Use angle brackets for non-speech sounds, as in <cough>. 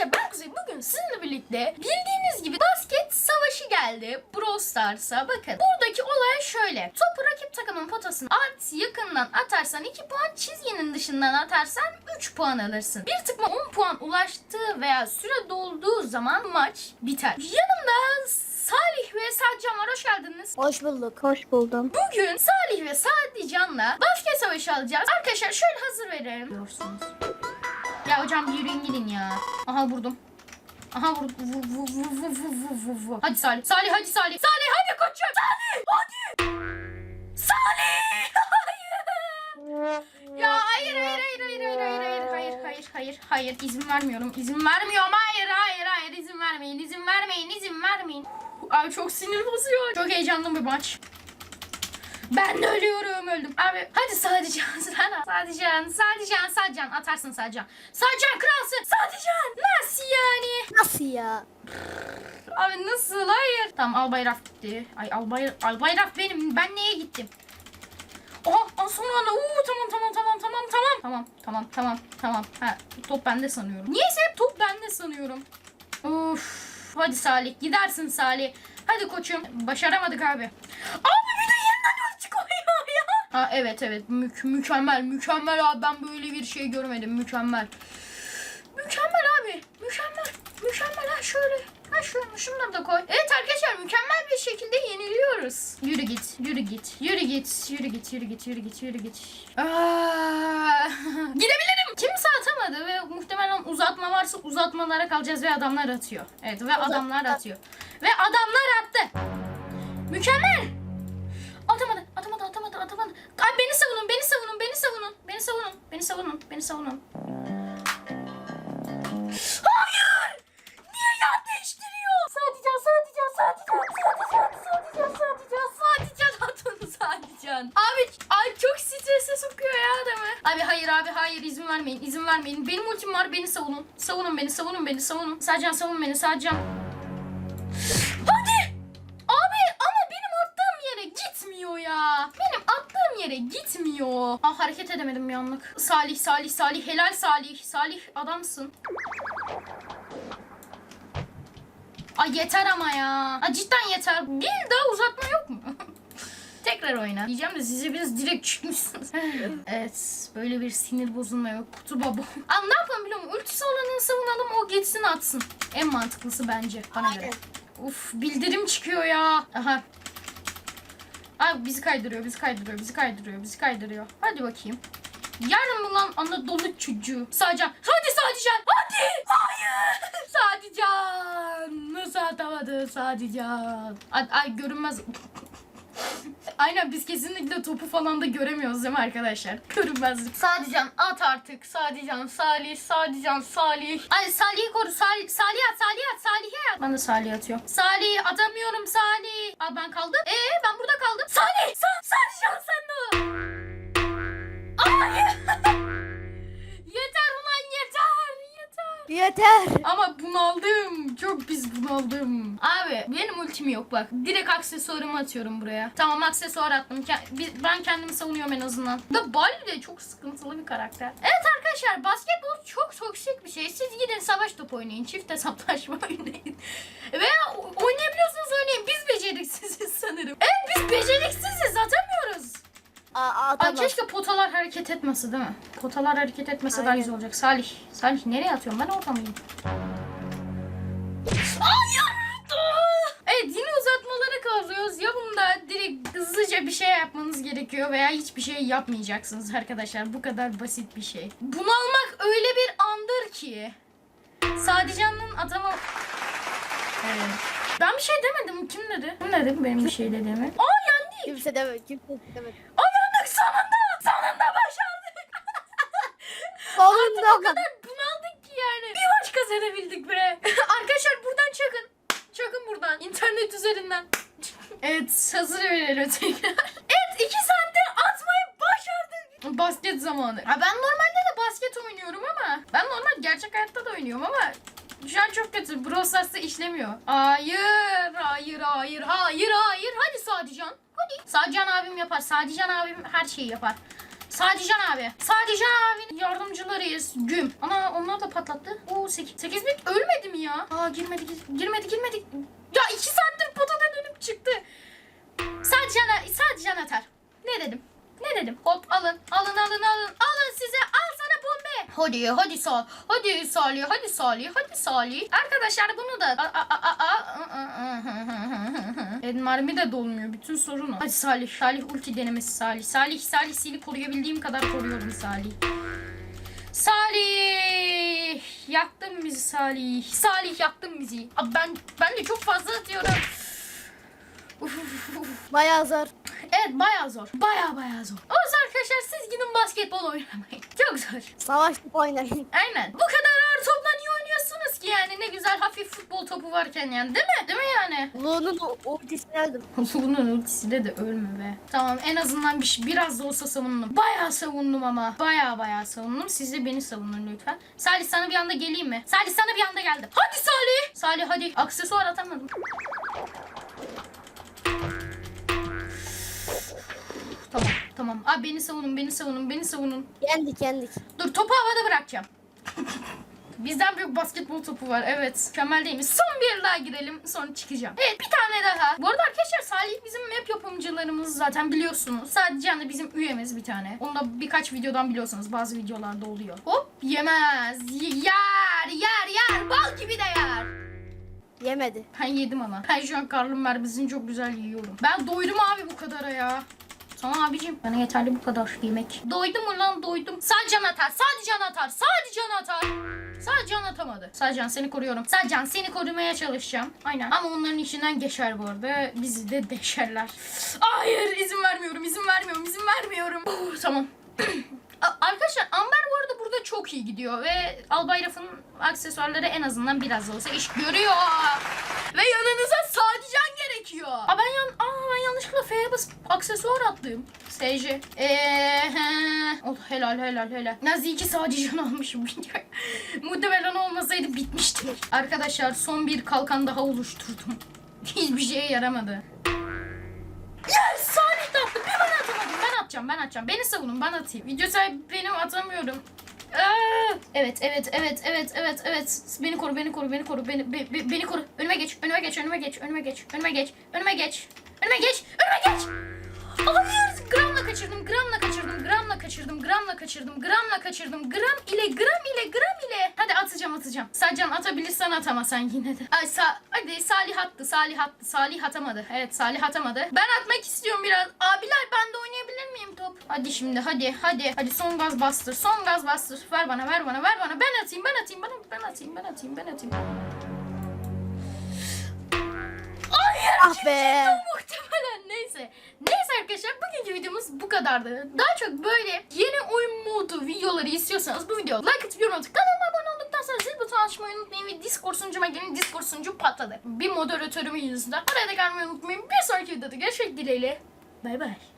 arkadaşlar ben Kuzey bugün sizinle birlikte bildiğiniz gibi basket savaşı geldi Brawl Stars'a. Bakın buradaki olay şöyle. Topu rakip takımın potasına at yakından atarsan 2 puan çizginin dışından atarsan 3 puan alırsın. Bir tıkma 10 puan ulaştığı veya süre dolduğu zaman maç biter. Yanımda Salih ve Sadcan var hoş geldiniz. Hoş bulduk, hoş buldum. Bugün Salih ve Sadican'la basket savaşı alacağız. Arkadaşlar şöyle hazır verelim. Diyorsunuz. Ya hocam yürüyün gidin ya. Aha vurdum. Aha vurdum. Vu, vu, vu, vu, vu, vu, vu, vu. Hadi Salih. Salih hadi Salih. Salih hadi koçum. Salih hadi. Salih. Ya hayır hayır hayır hayır hayır hayır hayır hayır hayır hayır hayır izin vermiyorum izin vermiyorum hayır hayır hayır izin vermeyin izin vermeyin izin vermeyin Abi çok sinir bozuyor çok heyecanlı bir maç ben de ölüyorum öldüm. Abi hadi Sadican sana. <laughs> Sadican, Sadican, Sadican atarsın Sadican. Sadican kralsın. Sadican nasıl yani? Nasıl ya? Abi nasıl hayır. Tamam albay raf gitti. Ay albay, albay raf benim. Ben neye gittim? Oha son anda uuu tamam tamam tamam tamam tamam. Tamam tamam tamam tamam. Ha, top bende sanıyorum. Niyeyse hep top bende sanıyorum. Of. Hadi Salih gidersin Salih. Hadi koçum. Başaramadık abi. Abi Ha evet evet mük mükemmel mükemmel abi ben böyle bir şey görmedim mükemmel. Mükemmel abi mükemmel mükemmel ha şöyle. Ha şunu şunları da koy. Evet arkadaşlar mükemmel bir şekilde yeniliyoruz. Yürü git, yürü git, yürü git, yürü git, yürü git, yürü git, yürü git. Aa, <laughs> gidebilirim. Kimse atamadı ve muhtemelen uzatma varsa uzatmalara kalacağız ve adamlar atıyor. Evet ve adamlar atıyor. Ve adamlar attı. Mükemmel. Atamadı, atamadı, atamadı. Ay beni savunun, beni savunun, beni savunun, beni savunun, beni savunun, beni savunun. Hayır! Niye yer değiştiriyor? Sadican, Sadican, Sadican, Sadican, Sadican at onu Sadican. Abi, ay çok strese sokuyor ya adamı. Abi hayır abi hayır izin vermeyin, izin vermeyin. Benim ultim var beni savunun. Savunun beni, savunun beni, savunun. Sadican savun beni, Sadican. Gitmiyor. Ah hareket edemedim bir anlık. Salih, Salih, Salih. Helal Salih. Salih adamsın. Ay yeter ama ya. Aa, cidden yeter. Bir daha uzatma yok mu? <laughs> Tekrar oyna. Diyeceğim de size biraz direkt çıkmışsınız. <laughs> evet. Böyle bir sinir bozulma yok. Kutu baba. <laughs> Aa, ne yapalım biliyor musun? Ultisi olanını savunalım. O geçsin atsın. En mantıklısı bence. Bana göre. Uf bildirim çıkıyor ya. Aha. Abi bizi kaydırıyor, bizi kaydırıyor, bizi kaydırıyor, bizi kaydırıyor. Hadi bakayım. Yarın mı lan Anadolu çocuğu? Sadece. Hadi Sadican. Hadi. Hayır. <laughs> Sadican. Nasıl atamadı Sadican? Ay, ay görünmez. Aynen biz kesinlikle topu falan da göremiyoruz değil mi arkadaşlar? Görünmezlik. Sadican at artık. Sadican, Salih, Sadican, Salih. Ay Salih'i koru. Salih, Salih at, Salih at, Salih'e at. Ben de Salih atıyorum. Salih atamıyorum Salih. Aa ben kaldım. Ee ben burada kaldım. Salih, Sa Sadican Yeter. Ama bunaldım. Çok pis bunaldım. Abi benim ultim yok bak. Direkt aksesuarımı atıyorum buraya. Tamam aksesuar attım. Ben kendimi savunuyorum en azından. Da Bali de çok sıkıntılı bir karakter. Evet arkadaşlar basketbol çok toksik bir şey. Siz gidin savaş topu oynayın. Çift hesaplaşma <laughs> oynayın. Veya o- oynayabiliyorsunuz oynayın. Biz beceriksiziz sanırım. Evet biz beceriksiziz atamıyoruz. Aa, keşke potalar hareket etmese değil mi? Potalar hareket etmese daha güzel olacak. Salih. Salih nereye atıyorum? Ben orada mıyım? Evet yine uzatmalara kalıyoruz. Ya bunda direkt hızlıca bir şey yapmanız gerekiyor veya hiçbir şey yapmayacaksınız arkadaşlar. Bu kadar basit bir şey. Bunalmak öyle bir andır ki. Sadican'ın adamı... Evet. Ben bir şey demedim. Kim dedi? Kim dedi benim bir şey dediğimi? Aa yendik. Kimse demedi, kimse demedi. Aa yendik sonunda. Sonunda başardık. Sonunda O kadar bunaldık ki yani. Bir maç kazanabildik be. <laughs> Arkadaşlar buradan çakın. Çakın buradan. internet üzerinden. evet hazır verelim tekrar. evet iki saatte atmayı başardık. Basket zamanı. Ha, ben normalde de basket oynuyorum ama. Ben normal gerçek hayatta da oynuyorum ama. Şu an çok kötü. Brawl Stars'ta işlemiyor. Hayır, hayır, hayır, hayır, hayır. Hadi Sadican. Hadi. Sadican abim yapar. Sadican abim her şeyi yapar. Sadican abi. Sadican abinin yardımcılarıyız. Güm. Ana onlar da patlattı. Oo 8, 8 bit ölmedi mi ya? Aa girmedi gir- girmedi girmedi. Ya 2 saattir potadan dönüp çıktı. Sadican, Sadican atar. Ne dedim? Ne dedim? Hop alın alın alın alın alın size al sana bombe. Hadi hadi Sal. Hadi Salih hadi Salih hadi Salih. Arkadaşlar bunu da a, a, a, a. Edmarmi de dolmuyor. Bütün sorun o. Hadi Salih. Salih ulti denemesi Salih. Salih Salih seni koruyabildiğim kadar koruyorum Salih. Salih! Yaktın bizi Salih. Salih yaktın bizi. Abi ben ben de çok fazla atıyorum. Bayağı zor. Evet bayağı zor. Bayağı bayağı zor. O yüzden arkadaşlar siz gidin basketbol oynamayın. Çok zor. Savaş oynayın. Aynen. Bu kadar ağır topla niye oynuyorsunuz ki yani? Ne güzel hafif futbol topu varken yani değil mi? Değil mi yani? Lu'nun o- ultisini aldım. Bunun <laughs> ultisiyle de ölme be. Tamam en azından bir, biraz da olsa savundum. Bayağı savundum ama. Bayağı bayağı savundum. Siz de beni savunun lütfen. Salih sana bir anda geleyim mi? Salih sana bir anda geldim. Hadi Salih. Salih hadi. Aksesuar atamadım. Tamam tamam. Abi beni savunun beni savunun beni savunun. Yendik yendik. Dur topu havada bırakacağım. Bizden büyük basketbol topu var. Evet. Mükemmel değil mi? Son bir daha girelim. Sonra çıkacağım. Evet bir tane daha. Bu arada arkadaşlar Salih bizim map yapımcılarımız zaten biliyorsunuz. Sadece de bizim üyemiz bir tane. Onu da birkaç videodan biliyorsunuz. Bazı videolarda oluyor. Hop yemez. Yer yer yer. Bal gibi de yer. Yemedi. Ben yedim ama. Ben şu an karnım mermizini çok güzel yiyorum. Ben doydum abi bu kadara ya. Tamam abicim. Bana yeterli bu kadar yemek. Doydum mu lan doydum. Sadece atar. Sadece atar. Sadece atar. Sadece atamadı. Sadece seni koruyorum. Sadece seni korumaya çalışacağım. Aynen. Ama onların içinden geçer bu arada. Bizi de deşerler. Hayır izin vermiyorum. izin vermiyorum. izin vermiyorum. Oh, tamam. <clears throat> Arkadaşlar Amber bu arada burada çok iyi gidiyor ve Albayraf'ın aksesuarları en azından biraz da olsa iş görüyor. Ve yanınıza Sadican gerekiyor. Aa ben yan Aa ben yanlışlıkla F'ye basıp aksesuar attım. SC. Eee oh, helal helal helal. Nazi 2 Sadican almışım. <laughs> Muhtemelen olmasaydı bitmişti. Arkadaşlar son bir kalkan daha oluşturdum. <laughs> Hiçbir şeye yaramadı. Yes! Salih de attı. Ben atamadım. Ben atacağım. Ben atacağım. Beni savunun. Ben atayım. Video sahibi benim atamıyorum. Evet, evet, evet, evet, evet, evet. Beni koru, beni koru, beni koru, beni, be- be- beni koru. Önüme geç, önüme geç, önüme geç, önüme geç, önüme geç, önüme geç, önüme geç, önüme geç. Hayır, gramla kaçırdım, gramla kaçırdım, gramla kaçırdım, gramla kaçırdım, gramla kaçırdım, gram ile, gram ile, gram ile. Hadi atacağım, atacağım. Sadcan atabilirsen atamasan yine de. Ay sa hadi Salih attı, Salih attı, Salih atamadı. Evet, Salih atamadı. Ben atmak istiyorum biraz. Abiler ben de oynayabilir miyim top? Hadi şimdi, hadi, hadi. Hadi son gaz bastır, son gaz bastır. Ver bana, ver bana, ver bana. Ben atayım, ben atayım, ben, ben atayım, ben atayım, ben atayım. Hayır, Ah be. Muhtemelen neyse. Neyse arkadaşlar bugünkü videomuz bu kadardı. Daha çok böyle yeni oyun modu videoları istiyorsanız bu videoya like atıp yorum atıp kanalıma abone olduktan sonra zil butonu açmayı unutmayın ve Discord sunucuma gelin Discord sunucum patladı. Bir moderatörümün yüzünden. Oraya da gelmeyi unutmayın. Bir sonraki videoda görüşmek dileğiyle. Bay bay.